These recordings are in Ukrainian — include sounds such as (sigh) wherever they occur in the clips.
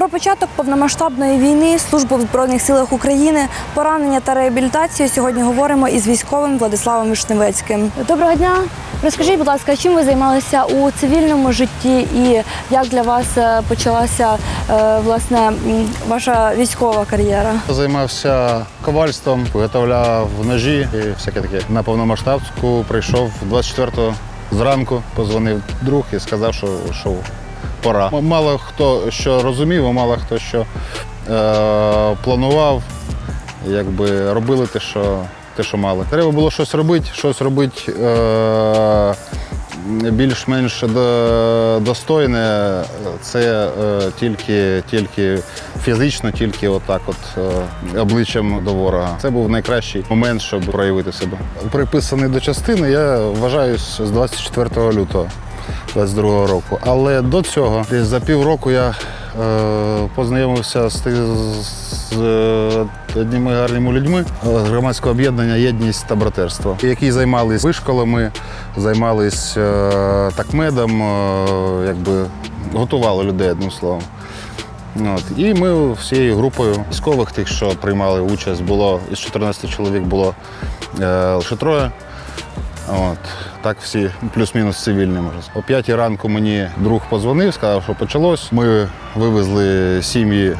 Про початок повномасштабної війни, службу в Збройних силах України, поранення та реабілітацію сьогодні говоримо із військовим Владиславом Вишневецьким. Доброго дня. Розкажіть, будь ласка, чим ви займалися у цивільному житті і як для вас е, почалася е, власне ваша військова кар'єра? Займався ковальством, виготовляв ножі і всяке таке. На повномасштабку прийшов 24-го зранку, позвонив друг і сказав, що, що пора. Мало хто що розумів, а мало хто що е, планував, якби робили те, що, те, що мали. Треба було щось робити, щось робити. Е, більш-менш достойне, це е, тільки, тільки фізично, тільки отак, от е, обличчям до ворога. Це був найкращий момент, щоб проявити себе. Приписаний до частини, я вважаюсь з 24 лютого. 22 року. Але до цього, за півроку я е, познайомився з, з, е, одними гарними людьми е, громадського об'єднання Єдність та братерство, які займалися вишколами, займалися е, такмедом, е, якби готували людей одним словом. От. І ми всією групою військових, тих, що приймали участь, було із 14 чоловік було е, лише троє. От. Так всі плюс-мінус цивільні сказати. О п'ятій ранку мені друг позвонив, сказав, що почалось. Ми вивезли сім'ї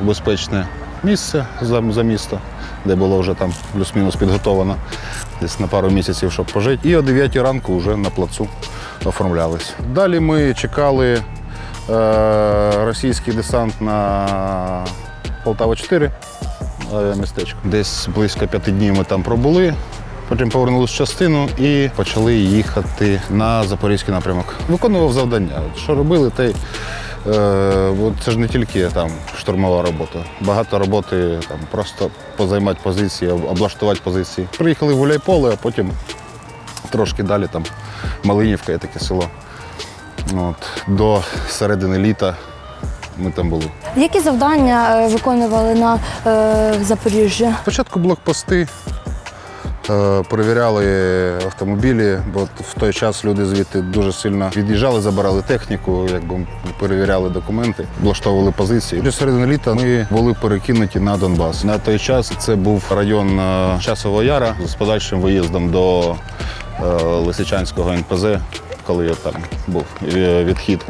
в безпечне місце за, місто, де було вже там плюс-мінус підготовлено десь на пару місяців, щоб пожити. І о 9 ранку вже на плацу оформлялись. Далі ми чекали е, російський десант на Полтава 4 авіамістечко. Десь близько п'яти днів ми там пробули. Потім повернулися в частину і почали їхати на запорізький напрямок. Виконував завдання. Що робили, те й, е, це ж не тільки там штурмова робота. Багато роботи там просто позаймати позиції, облаштувати позиції. Приїхали в Гуляйполе, а потім трошки далі там Малинівка є таке село. От, до середини літа ми там були. Які завдання е, виконували на е, Запоріжжі? Спочатку блокпости. Е, Перевіряли автомобілі, бо в той час люди звідти дуже сильно від'їжджали, забирали техніку, якби перевіряли документи, влаштовували позиції. До середини літа ми були перекинуті на Донбас. На той час це був район е, Часового Яра з подальшим виїздом до е, Лисичанського НПЗ, коли там був відхід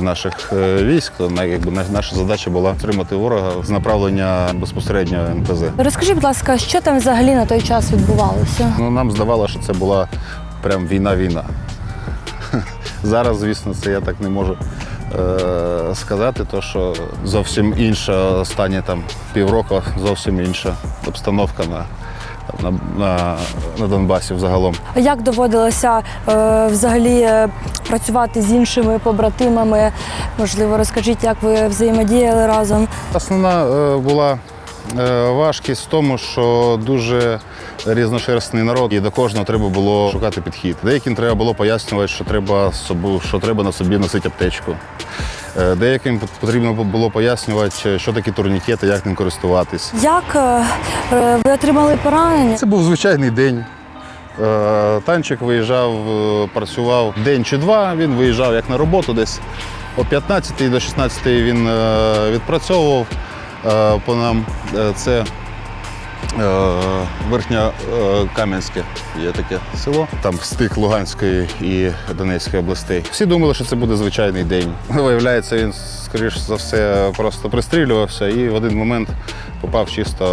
наших е, військ. То якби наша задача була тримати ворога з направлення безпосередньо НПЗ. Розкажіть, будь ласка, що там взагалі на той час відбувалося? Ну, нам здавалося, що це була прям війна-війна. (laughs) Зараз, звісно, це я так не можу е- сказати, то що зовсім інша останні там півроку, зовсім інша обстановка на, на, на, на Донбасі взагалом. Як доводилося е, взагалі е, працювати з іншими побратимами? Можливо, розкажіть, як ви взаємодіяли разом? Основна е, була е, важкість в тому, що дуже різношерстний народ, і до кожного треба було шукати підхід. Деяким треба було пояснювати, що треба, з що треба на собі носити аптечку. Е, Деяким потрібно було пояснювати, що такі турнікети, як ним користуватись. Як е, е, ви отримали поранення? Це був звичайний день. Е, Танчик виїжджав, е, працював день чи два. Він виїжджав як на роботу десь о 15 до 16 він е, відпрацьовував е, по нам. Е, Це е, Верхня е, є таке село. Там стик Луганської і Донецької областей. Всі думали, що це буде звичайний день. Виявляється, він, скоріш за все, просто пристрілювався і в один момент попав чисто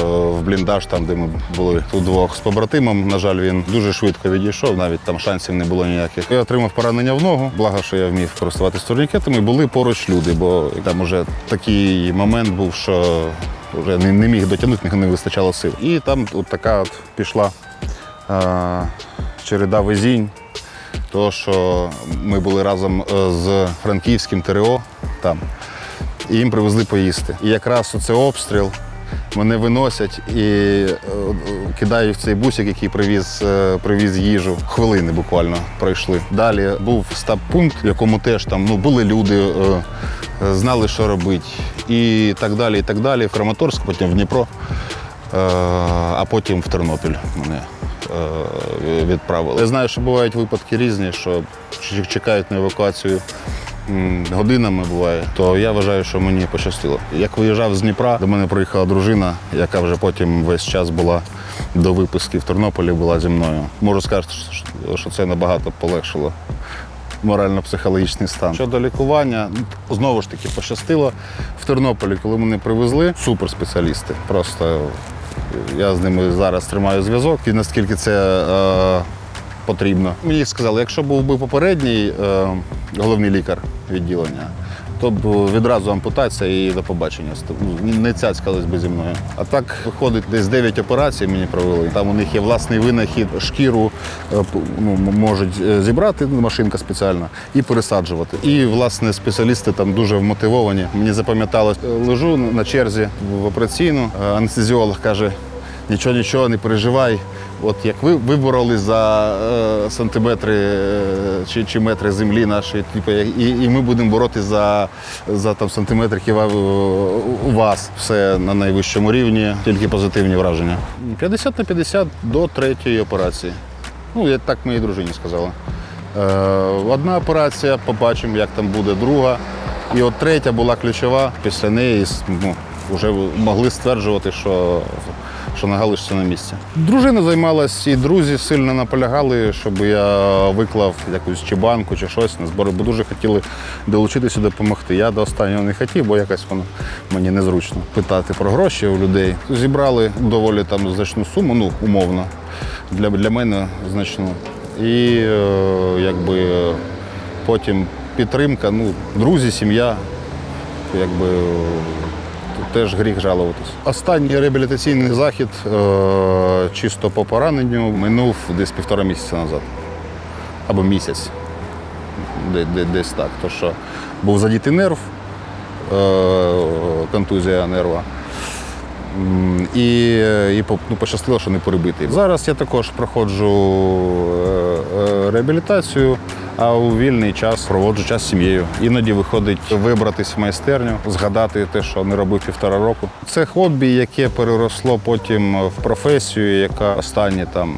е, в бліндаж, там, де ми були удвох з побратимом. На жаль, він дуже швидко відійшов, навіть там шансів не було ніяких. Я отримав поранення в ногу, благо, що я вмів користуватися турнікетами. Були поруч люди, бо там уже такий момент був, що вже не, не міг дотягнути, не вистачало сил. І там от така от пішла е, череда везінь. То, що ми були разом е, з франківським ТРО там, і їм привезли поїсти. І якраз оце обстріл. Мене виносять і е, кидають в цей бусик, який привіз, е, привіз їжу. Хвилини буквально пройшли. Далі був стаб-пункт, в якому теж там ну, були люди, знали, що робити. І так далі, і так далі. В Краматорськ, потім в Дніпро, е, а потім в Тернопіль мене е, відправили. Я знаю, що бувають випадки різні, що чекають на евакуацію годинами буває, то я вважаю, що мені пощастило. Як виїжджав з Дніпра, до мене приїхала дружина, яка вже потім весь час була до виписки в Тернополі, була зі мною. Можу сказати, що це набагато полегшило морально-психологічний стан. Щодо лікування, знову ж таки пощастило в Тернополі, коли мене привезли, суперспеціалісти. Просто я з ними зараз тримаю зв'язок і наскільки це е, потрібно. Мені сказали, якщо був би попередній е, головний лікар відділення, то б відразу ампутація і до побачення. Ну, Не цяцькались би зі мною. А так виходить, десь 9 операцій мені провели. Там у них є власний винахід, шкіру е, ну, можуть е, зібрати, ну, машинка спеціальна, і пересаджувати. І, власне, спеціалісти там дуже вмотивовані. Мені запам'яталось, е, лежу на черзі в операційну, анестезіолог каже, нічого, нічого, не переживай. От як ви вибороли за е, сантиметри е, чи, чи метри землі нашої, типу, і, і ми будемо боротися за, за там, сантиметриків а, у вас. Все на найвищому рівні, тільки позитивні враження. 50 на 50 до третьої операції. Ну, я так моїй дружині сказала. Е, одна операція, побачимо, як там буде друга. І от третя була ключова. Після неї ну, вже могли стверджувати, що, що нога лишиться на місці. Дружина займалася і друзі сильно наполягали, щоб я виклав якусь чи банку, чи щось на збори, бо дуже хотіли долучитися допомогти. Я до останнього не хотів, бо якось воно мені незручно питати про гроші у людей. Зібрали доволі там значну суму, ну умовно, для, для мене значну. І е, якби потім підтримка, ну, друзі, сім'я, якби е, теж гріх жалуватись. Останній реабілітаційний захід е, чисто по пораненню минув десь півтора місяця назад. Або місяць. Де- де- Десь так. То що був задітий нерв, е, контузія нерва. І, і ну, пощастило, що не перебитий. Зараз я також проходжу е, е, реабілітацію, а у вільний час проводжу час з сім'єю. Іноді виходить вибратись в майстерню, згадати те, що не робив півтора року. Це хобі, яке переросло потім в професію, яка останні там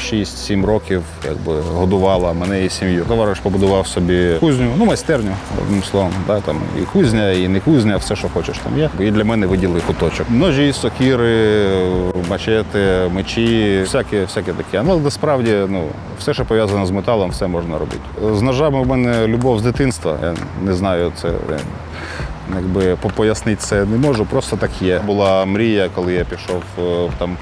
6-7 років якби, годувала мене і сім'ю. Товариш побудував собі кузню, ну майстерню, одним словом. Да, там і кузня, і не кузня, все, що хочеш там є. І для мене виділили куточок. Ножі, сокири, мачети, мечі, всяке, всяке таке. Ну, насправді, ну, все, що пов'язане з металом, все можна робити. З ножами в мене любов з дитинства. Я не знаю, це. Якби попояснити це не можу, просто так є. Була мрія, коли я пішов е, там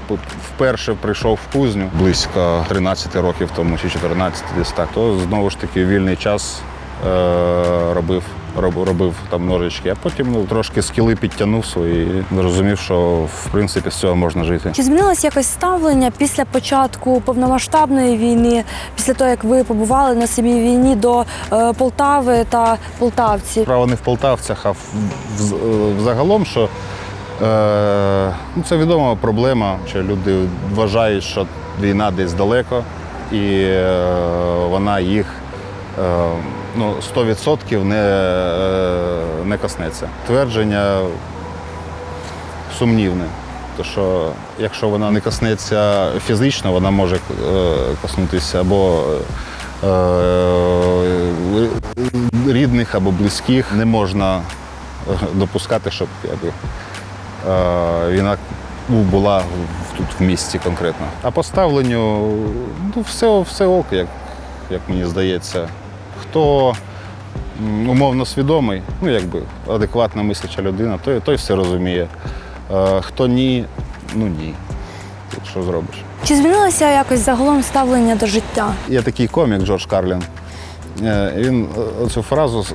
вперше прийшов в кузню близько 13 років тому чи 14 десь так. То знову ж таки вільний час е, робив, роб, робив там ножички, а потім ну, трошки скіли підтягнув свої і зрозумів, що в принципі з цього можна жити. Чи змінилось якось ставлення після початку повномасштабної війни, після того як ви побували на самій війні до е, Полтави та полтавців? Справа не в полтавцях, а в, в, взагалом, що е, ну, це відома проблема, що люди вважають, що війна десь далеко, і е, вона їх е, ну, 100% не, е, не коснеться. Твердження сумнівне. То що якщо вона не коснеться фізично, вона може е, коснутися або е, рідних або близьких. Не можна допускати, щоб якби, війна була тут в місті конкретно. А по ставленню ну, все, все ок, як, як мені здається. Хто умовно свідомий, ну якби адекватна мисляча людина, той, той все розуміє. Е, Хто ні, ну ні. Тут що зробиш? Чи змінилося якось загалом ставлення до життя? Є такий комік Джордж Карлін. Е, Він е, цю фразу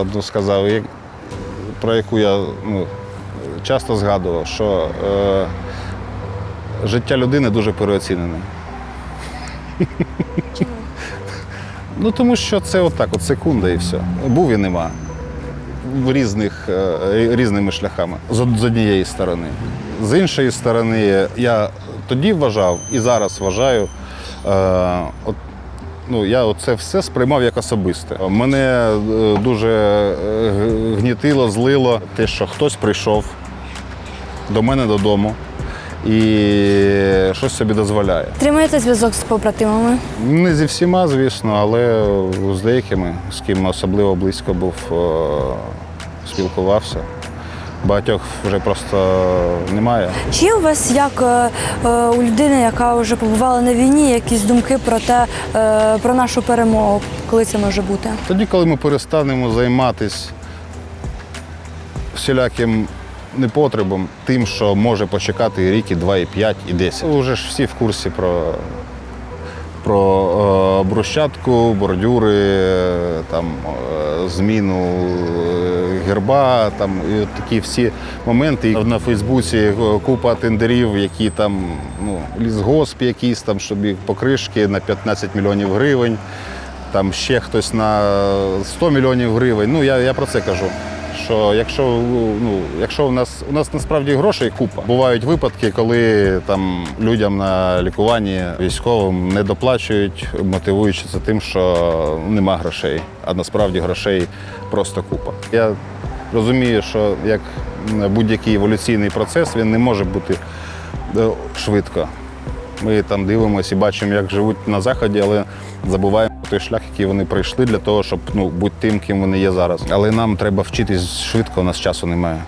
одну сказав, про яку я ну, часто згадував, що е, життя людини дуже переоцінене. Ну, тому що це отак, от секунда і все. Був і нема. Різних, е, різними шляхами. З, однієї сторони. З іншої сторони, я тоді вважав і зараз вважаю, е, от, ну, я це все сприймав як особисте. Мене е, дуже гнітило, злило те, що хтось прийшов до мене додому і щось собі дозволяє. Тримаєте зв'язок з побратимами? Не зі всіма, звісно, але з деякими, з ким особливо близько був, е, спілкувався. Багатьох вже просто немає. Чи є у вас, як е, е, у людини, яка вже побувала на війні, якісь думки про те, е, про нашу перемогу, коли це може бути? Тоді, коли ми перестанемо займатися всіляким непотребом, тим, що може почекати рік, і два, і п'ять, і десять. Уже ж всі в курсі про, про е, брусчатку, бордюри, е, там, е, зміну герба, там, і от такі всі моменти. На Фейсбуці купа тендерів, які там, ну, лісгосп якийсь, там, щоб покришки на 15 мільйонів гривень там ще хтось на 100 мільйонів гривень. Ну я, я про це кажу. Що якщо ну, якщо у нас у нас насправді грошей купа, бувають випадки, коли там людям на лікуванні військовим не доплачують, мотивуючи це тим, що нема грошей, а насправді грошей просто купа. Я розумію, що як будь-який еволюційний процес він не може бути е, швидко. Ми там дивимося і бачимо, як живуть на заході, але забуваємо той шлях, який вони пройшли для того, щоб ну, бути тим, ким вони є зараз. Але нам треба вчитись швидко, у нас часу немає.